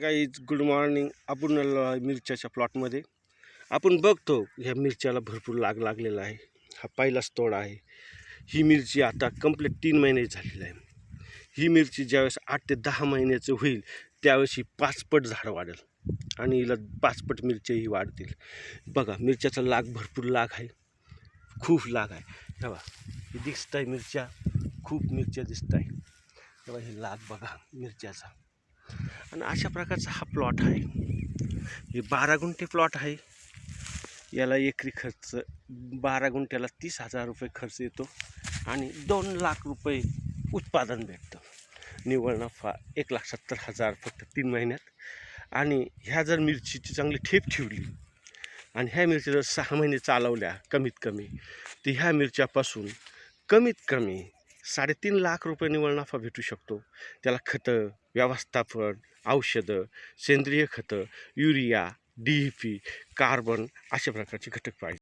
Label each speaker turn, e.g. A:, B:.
A: Guys good morning. आपण मिरच्याच्या प्लॉटमध्ये. आपण बघतो ह्या मिरच्याला भरपूर लाग लागलेला आहे. हा पहिलाच तोड आहे. ही मिरची आता कंप्लीट तीन महिने झालेली आहे. ही मिरची ज्यावेळेस आठ ते दहा महिन्याचं होईल त्यावेळेस ही पाचपट झाड वाढेल आणि हिला पाचपट मिरच्याही वाढतील. बघा मिरच्याचा लाग भरपूर लाग आहे. खूप लाग आहे. तेव्हा हे दिसत आहे मिरच्या. खूप मिरच्या दिसत आहे तेव्हा हे लाग बघा मिरच्याचा. आणि अशा प्रकारचा हा प्लॉट आहे. हे बारा गुंठे प्लॉट आहे. याला एकरी खर्च बारा गुंठ्याला तीस हजार रुपये खर्च येतो आणि दोन लाख रुपये उत्पादन भेटतं. निव्वळ नफा एक लाख सत्तर हजार फक्त तीन महिन्यात. आणि ह्या जर मिरचीची चांगली ठेप ठेवली आणि ह्या मिरच्या जर सहा महिने चालवल्या कमीत कमी तर ह्या मिरच्यापासून कमीत कमी साडेतीन लाख रुपये निव्वळ नफा भेटू शकतो. त्याला खतं व्यवस्थापन औषधं सेंद्रिय खतं urea D E P carbon अशा प्रकारचे घटक पाहिजे.